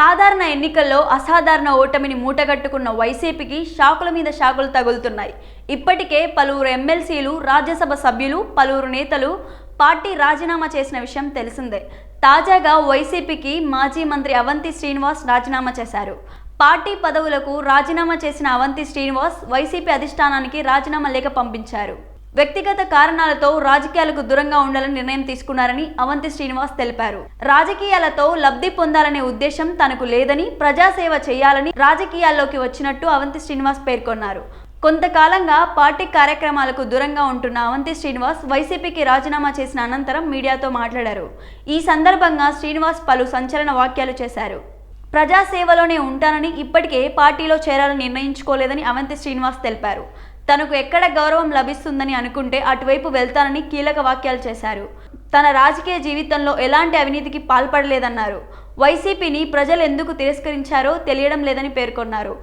సాధారణ ఎన్నికల్లో అసాధారణ ఓటమిని మూటగట్టుకున్న వైసీపీకి షాకుల మీద షాకులు తగులుతున్నాయి. ఇప్పటికే పలువురు ఎమ్మెల్సీలు రాజ్యసభ సభ్యులు పలువురు నేతలు పార్టీ రాజీనామా చేసిన విషయం తెలిసిందే. తాజాగా వైసీపీకి మాజీ మంత్రి అవంతి శ్రీనివాస్ రాజీనామా చేశారు. పార్టీ పదవులకు రాజీనామా చేసిన అవంతి శ్రీనివాస్ వైసీపీ అధిష్టానానికి రాజీనామా లేఖ పంపించారు. వ్యక్తిగత కారణాలతో రాజకీయాలకు దూరంగా ఉండాలని నిర్ణయం తీసుకున్నారని అవంతి శ్రీనివాస్ తెలిపారు. రాజకీయాలతో లబ్ధి పొందాలనే ఉద్దేశం తనకు లేదని ప్రజాసేవ చేయాలని రాజకీయాల్లోకి వచ్చినట్టు అవంతి శ్రీనివాస్ పేర్కొన్నారు. కొంతకాలంగా పార్టీ కార్యక్రమాలకు దూరంగా ఉంటున్న అవంతి శ్రీనివాస్ వైసీపీకి రాజీనామా చేసిన అనంతరం మీడియాతో మాట్లాడారు. ఈ సందర్భంగా శ్రీనివాస్ పలు సంచలన వ్యాఖ్యలు చేశారు. ప్రజాసేవలోనే ఉంటానని ఇప్పటికే పార్టీలో చేరాలని నిర్ణయించుకోలేదని అవంతి శ్రీనివాస్ తెలిపారు. తనకు ఎక్కడ గౌరవం లభిస్తుందని అనుకుంటే అటువైపు వెళ్తానని కీలక వ్యాఖ్యలు చేశారు. తన రాజకీయ జీవితంలో ఎలాంటి అవినీతికి పాల్పడలేదన్నారు. వైసీపీని ప్రజలు ఎందుకు తిరస్కరించారో తెలియడం లేదని పేర్కొన్నారు.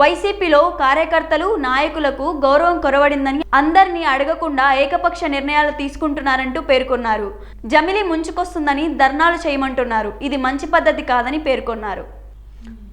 వైసీపీలో కార్యకర్తలు నాయకులకు గౌరవం కొరవడిందని అందరినీ అడగకుండా ఏకపక్ష నిర్ణయాలు తీసుకుంటున్నారంటూ పేర్కొన్నారు. జమిలి ముంచుకొస్తుందని ధర్నాలు చేయమంటున్నారు. ఇది మంచి పద్ధతి కాదని పేర్కొన్నారు.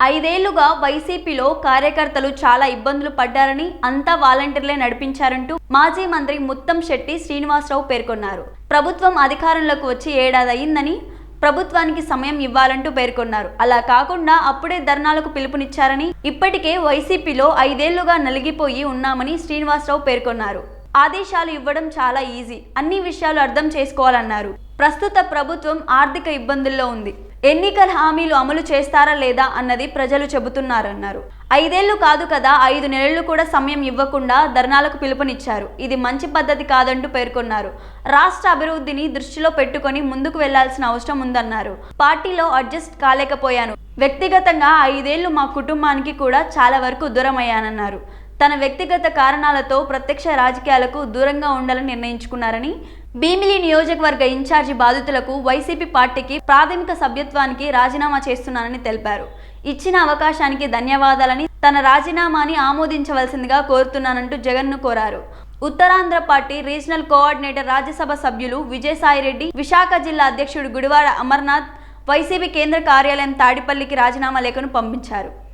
ఐదేళ్ళుగా వైసీపీలో కార్యకర్తలు చాలా ఇబ్బందులు పడ్డారని అంతా వాలంటీర్లే నడిపించారంటూ మాజీ మంత్రి ముత్తం శెట్టి శ్రీనివాసరావు పేర్కొన్నారు. ప్రభుత్వం అధికారంలోకి వచ్చి ఏడాది అయిందని ప్రభుత్వానికి సమయం ఇవ్వాలంటూ పేర్కొన్నారు. అలా కాకుండా అప్పుడే ధర్నాలకు పిలుపునిచ్చారని ఇప్పటికే వైసీపీలో ఐదేళ్ళుగా నలిగిపోయి ఉన్నామని శ్రీనివాసరావు పేర్కొన్నారు. ఆదేశాలు ఇవ్వడం చాలా ఈజీ. అన్ని విషయాలు అర్థం చేసుకోవాలన్నారు. ప్రస్తుత ప్రభుత్వం ఆర్థిక ఇబ్బందుల్లో ఉంది. ఎన్నికల హామీలు అమలు చేస్తారా లేదా అన్నది ప్రజలు చెబుతున్నారన్నారు. ఐదేళ్ళు కాదు కదా ఐదు నెలలు కూడా సమయం ఇవ్వకుండా ధర్నాలకు పిలుపునిచ్చారు. ఇది మంచి పద్ధతి కాదంటూ పేర్కొన్నారు. రాష్ట్ర అభివృద్ధిని దృష్టిలో పెట్టుకొని ముందుకు వెళ్ళాల్సిన అవసరం ఉందన్నారు. పార్టీలో అడ్జస్ట్ కాలేకపోయాను. వ్యక్తిగతంగా ఐదేళ్ళు మా కుటుంబానికి కూడా చాలా వరకు దూరమయ్యానన్నారు. తన వ్యక్తిగత కారణాలతో ప్రత్యక్ష రాజకీయాలకు దూరంగా ఉండాలని నిర్ణయించుకున్నారని భీమిలి నియోజకవర్గ ఇన్ఛార్జి బాధితులకు వైసీపీ పార్టీకి ప్రాథమిక సభ్యత్వానికి రాజీనామా చేస్తున్నానని తెలిపారు. ఇచ్చిన అవకాశానికి ధన్యవాదాలని తన రాజీనామాని ఆమోదించవలసిందిగా కోరుతున్నానంటూ జగన్ను కోరారు. Uttarandhra party regional coordinator Rajya Sabha సభ్యులు విజయసాయిరెడ్డి విశాఖ జిల్లా అధ్యక్షుడు గుడివాడ అమర్నాథ్ వైసీపీ కేంద్ర కార్యాలయం తాడిపల్లికి రాజీనామా లేఖను పంపించారు.